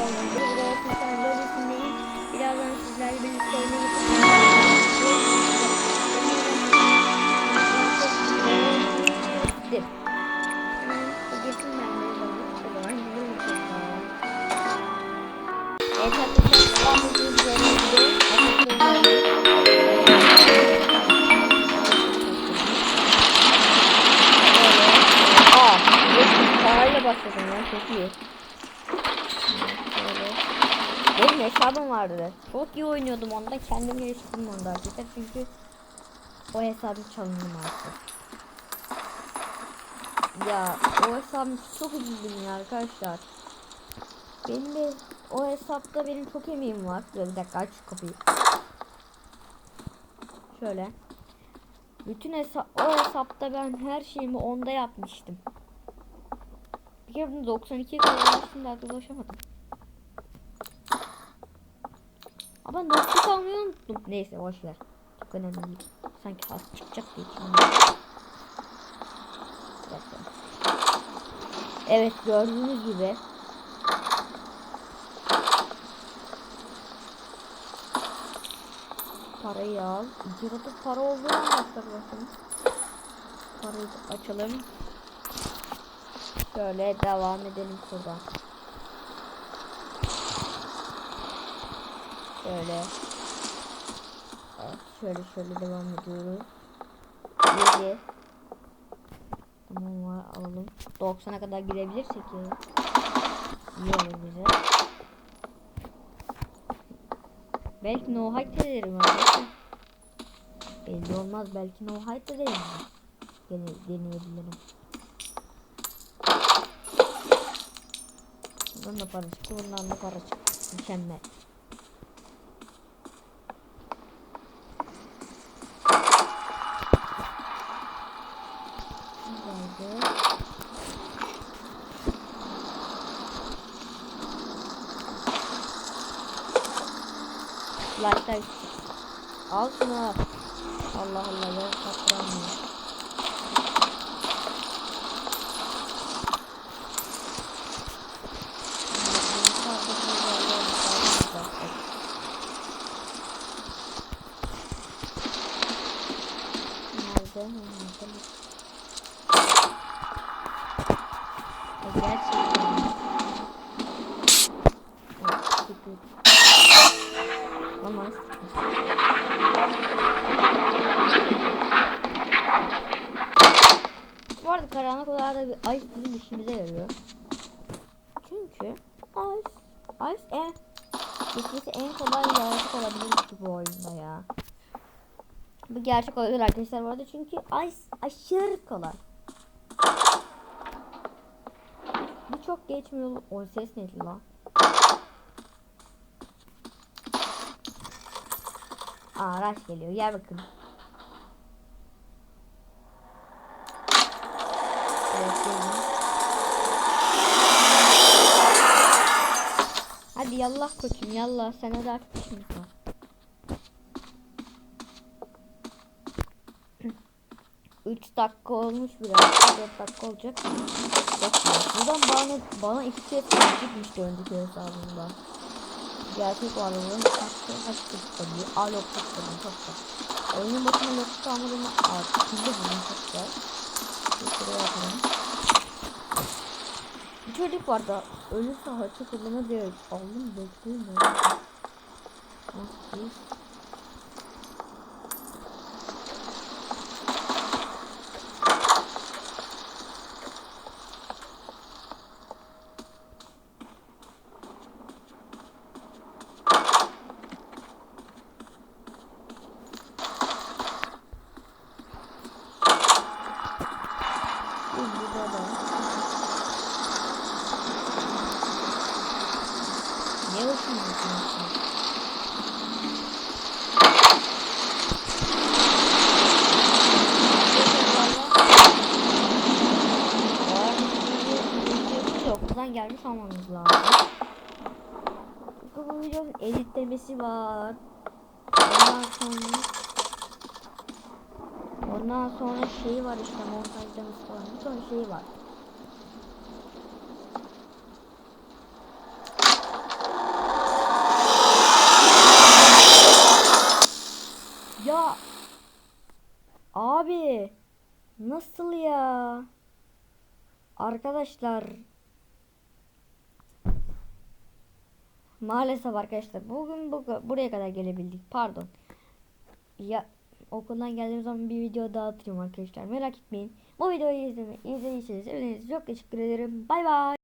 olmadı. Buraya Sultan Lobisi'ndeyim. Birazdan sizlerle birlikte oyuna geçeceğim. Hemen geçsin ben de o zaman gidelim. Evet oyuna Aa, parayla başladım. Benim hesabım vardı. Çok iyi oynuyordum onda. Kendim geliştirdim onda arkadaşlar. Çünkü o hesabı çalındı maalesef. Ya o hesabım çok üzüldüm ya arkadaşlar. Benim de o hesapta benim çok emeğim var. Dur bir dakika aç kapıyı. Şöyle. Bütün hesap o hesapta ben her şeyimi onda yapmıştım. Bir kere bunu 92'ye kadar daha da ulaşamadım. Ama notebook almayı unuttum. Neyse boş ver. Çok önemli değil. Sanki has çıkacak diye. Evet gördüğünüz gibi parayı al. Ciro'da para olduğundan başlar bakın. Parayı açalım. Şöyle devam edelim şuradan. Şöyle. Evet, şöyle şöyle devam ediyoruz. 7 Tamam var alalım. 90'a kadar girebilirsek ya. İyi olur bize. Belki no height ederim arkadaşlar. Belli olmaz belki no height ederim. Gene deneyebilirim. Bundan da para çıktı, bundan da para çıktı. Mükemmel. Lifestyle. Al şunu. Allah Allah ya kaptıramıyor. Nerede? Nerede? Gerçekten. Evet, süper. Ama Bu arada karanlık odalarda bir ice bizim işimize yarıyor. Çünkü ice, ice en geçmesi en kolay yaratık olabilir bu oyunda ya. Bu gerçek olabilir arkadaşlar bu arada çünkü ice aşırı kolay. Bu çok geçmiyor. O ses neydi lan? Aa araç geliyor. Gel bakın. Evet, gelin. Hadi yallah koçum yallah sana da işimiz var. Üç dakika olmuş biraz. Dört dakika olacak. Bakın buradan bana bana iki kez çıkmıştı önceki hesabımda. Gerçek varlığın kaçtı kaçtı tabii. A lokta tabii çok da. Oyunun başına lokta almadığımı artık şimdi bunun çok. Şuraya yapalım. Bir çocuk var da ölürse haçı kullanır diye aldım bekliyorum ya. Oradan gelmiş olmamız lazım. Bu videonun editlemesi var. Ondan sonra Ondan sonra şeyi var işte montajlaması falan. Bir ton şeyi var. Ya abi nasıl ya? Arkadaşlar Maalesef arkadaşlar bugün bu, buraya kadar gelebildik. Pardon. Ya okuldan geldiğim zaman bir video daha atacağım arkadaşlar. Merak etmeyin. Bu videoyu izleme, izlediyseniz çok teşekkür ederim. Bay bay.